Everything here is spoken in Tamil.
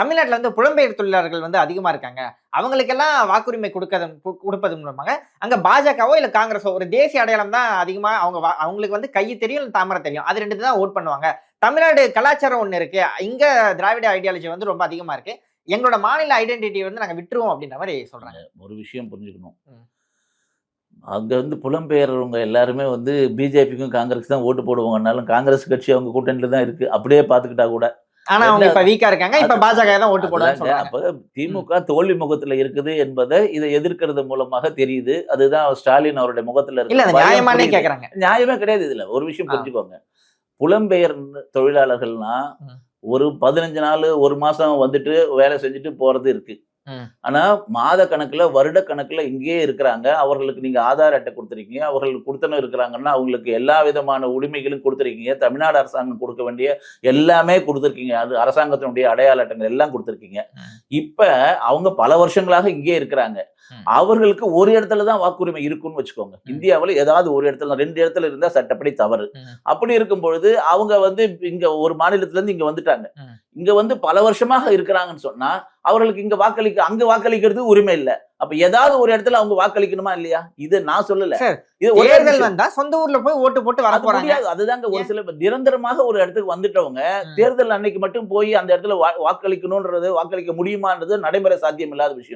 தமிழ்நாட்டுல வந்து புலம்பெயர் தொழிலாளர்கள் வந்து அதிகமா இருக்காங்க. அவங்களுக்கெல்லாம் வாக்குரிமை கொடுக்கறது கொடுப்பது மூலமாக அங்க பாஜகவோ இல்ல காங்கிரஸோ ஒரு தேசிய அடையாளம் தான் அதிகமா அவங்க அவங்களுக்கு வந்து கை தெரியும் இல்ல தாமரை தெரியும். அது ரெண்டு தான் ஓட் பண்ணுவாங்க. தமிழ்நாடு கலாச்சாரம் ஒண்ணு இருக்கு. இங்க திராவிட ஐடியாலஜி வந்து ரொம்ப அதிகமா இருக்கு. எங்களோட மாநில ஐடென்டிட்டி வந்து நாங்க விட்டுருவோம் அப்படின்ற மாதிரி சொல்றாங்க. ஒரு விஷயம் புரிஞ்சுக்கணும். அங்க வந்து புலம்பெயர்றவங்க எல்லாருமே வந்து பிஜேபிக்கும் காங்கிரஸ் தான் ஓட்டு போடுவாங்கனாலும் காங்கிரஸ் கட்சி அவங்க கூட்டணியில தான் இருக்கு. அப்படியே பாத்துக்கிட்டா கூட ஆனா அவங்க இப்ப வீக்கா இருக்காங்க இப்ப பாஜக தான் ஓட்டு சொல்றாங்க அப்ப திமுக தோல்வி முகத்துல இருக்குது என்பதை இதை எதிர்க்கிறது மூலமாக தெரியுது அதுதான் ஸ்டாலின் அவருடைய முகத்துல இல்ல அது பயம் நியாயமானே. கேக்குறாங்க நியாயமே கிடையாது இதுல ஒரு விஷயம். புரிஞ்சுக்கோங்க புலம்பெயர் தொழிலாளர்கள்னா. ஒரு பதினஞ்சு நாள் ஒரு மாசம் வந்துட்டு வேலை செஞ்சுட்டு போறது இருக்கு. ஆனா மாத கணக்குல வருட கணக்குல இங்கேயே இருக்கிறாங்க. அவர்களுக்கு நீங்க ஆதார் அட்டை கொடுத்துருக்கீங்க. அவர்களுக்கு கொடுத்தனும் இருக்கிறாங்கன்னா அவங்களுக்கு எல்லா விதமான உரிமைகளும் கொடுத்துருக்கீங்க. தமிழ்நாடு அரசாங்கம் கொடுக்க வேண்டிய எல்லாமே கொடுத்துருக்கீங்க. அது அரசாங்கத்தினுடைய அடையாள அட்டைகள் எல்லாம் கொடுத்துருக்கீங்க. இப்ப அவங்க பல வருஷங்களாக இங்கே இருக்கிறாங்க. அவர்களுக்கு ஒரு இடத்துல தான் வாக்குரிமை இருக்குன்னு வச்சுக்கோங்க. இந்தியாவுல ஏதாவது ஒரு இடத்துல ரெண்டு இடத்துல இருந்தா சட்டப்படி தவறு. அப்படி இருக்கும் பொழுது அவங்க வந்து இங்க ஒரு மாநிலத்துல இருந்து இங்க வந்துட்டாங்க. இங்க வந்து பல வருஷமாக இருக்கிறாங்கன்னு சொன்னா அவர்களுக்கு இங்க வாக்களிக்க அங்க வாக்களிக்கிறது உரிமை இல்ல. அப்ப ஏதாவது ஒரு இடத்துல அவங்க வாக்களிக்கணுமா இல்லையா? இது நான் சொல்லல. இது தேர்தல். வந்தா சொந்த ஊர்ல போய் ஓட்டு போட்டு வர போறாங்க. அதுதாங்க ஒரு சில நிரந்தரமாக ஒரு இடத்துக்கு வந்துட்டவங்க. தேர்தல் அன்னைக்கு மட்டும் போய் அந்த இடத்துல வாக்களிக்கணும்ன்றது வாக்களிக்க முடியுமான்றது நடைமுறை சாத்தியம் இல்லாத விஷயம்.